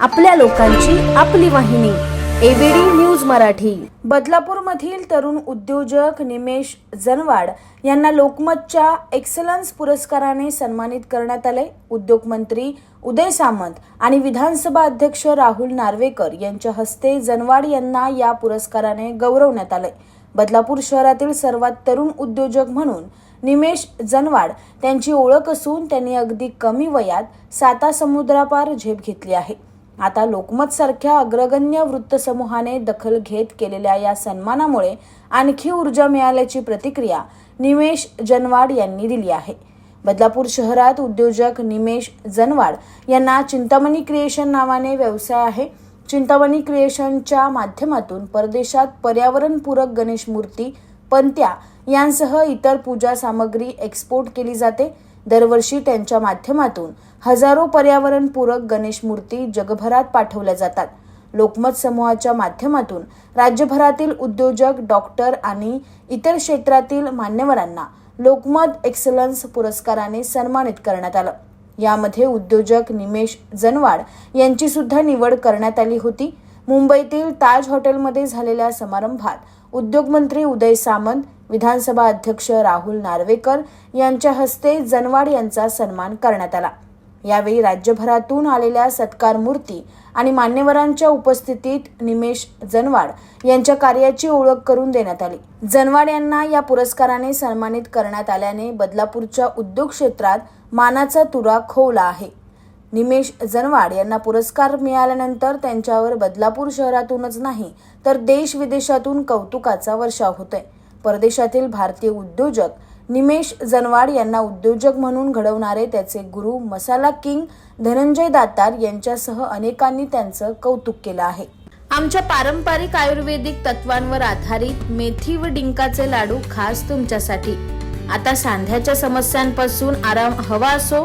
आपल्या लोकांची आपली वाहिनी एबीडी न्यूज मराठी. बदलापूरमधील तरुण उद्योजक निमेश जनवाड यांना लोकमतच्या एक्सलन्स पुरस्काराने सन्मानित करण्यात आले. उद्योग मंत्री उदय सामंत आणि विधानसभा अध्यक्ष राहुल नार्वेकर यांच्या हस्ते जनवाड यांना या पुरस्काराने गौरवण्यात आले. बदलापूर शहरातील सर्वात तरुण उद्योजक म्हणून निमेश जनवाड त्यांची ओळख असून त्यांनी अगदी कमी वयात साता समुद्रापार झेप घेतली आहे. आता लोकमत सारख्या अग्रगण्य वृत्तसमूहाने दखल घेत केलेल्या या सन्मानामुळे आणखी ऊर्जा मिळाल्याची प्रतिक्रिया निमेश जनवाड यांनी दिली आहे. बदलापूर शहरात उद्योजक निमेश जनवाड यांना चिंतामणी क्रिएशन नावाने व्यवसाय आहे. चिंतामणी क्रिएशनच्या माध्यमातून परदेशात पर्यावरणपूरक गणेश मूर्ती पंत्या यांसह इतर पूजा सामग्री एक्सपोर्ट केली जाते. दरवर्षी त्यांच्या माध्यमातून हजारो पर्यावरणपूरक गणेश मूर्ती जगभरात पाठवल्या जातात. लोकमत समूहाच्या माध्यमातून राज्यभरातील उद्योजक डॉक्टर आणि इतर क्षेत्रातील मान्यवरांना लोकमत एक्सलन्स पुरस्काराने सन्मानित करण्यात आलं. यामध्ये उद्योजक निमेश जनवाड यांची सुद्धा निवड करण्यात आली होती. मुंबईतील ताज हॉटेलमध्ये झालेल्या समारंभात उद्योगमंत्री उदय सामंत विधानसभा अध्यक्ष राहुल नार्वेकर यांच्या हस्ते जनवाड यांचा सन्मान करण्यात आला. यावेळी राज्यभरातून आलेल्या सत्कार मूर्ती आणि मान्यवरांच्या उपस्थितीत निमेश जनवाड यांच्या कार्याची ओळख करून देण्यात आली. जनवाड यांना या पुरस्काराने सन्मानित करण्यात आल्याने बदलापूरच्या उद्योग क्षेत्रात मानाचा तुरा खोवला आहे. निमेश जनवाड यांना पुरस्कार मिळाल्यानंतर त्यांच्यावर बदलापूर शहरातूनच नाही तर देश विदेशातून कौतुकाचा वर्षाव होतोय. परदेशातील भारतीय उद्योजक निमेश जनवाड यांना उद्योजक म्हणून घडवणारे त्याचे गुरु मसाला किंग धनंजय दातार यांच्यासह अनेकांनी त्यांचं कौतुक केलं आहे. आमच्या पारंपरिक आयुर्वेदिक तत्वांवर आधारित मेथी व डिंकाचे लाडू खास तुमच्यासाठी. आता सांध्याच्या समस्यांपासून आराम हवा असो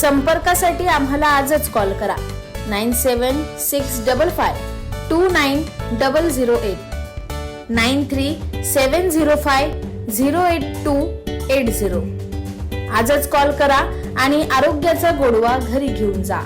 संपर्कासाठी आम्हाला आजच कॉल करा. Nine seven six double five two nine double zero eight nine three seven zero five zero eight two eight zero. आजच कॉल करा आणि आरोग्याचा गोडवा घरी घेऊन जा.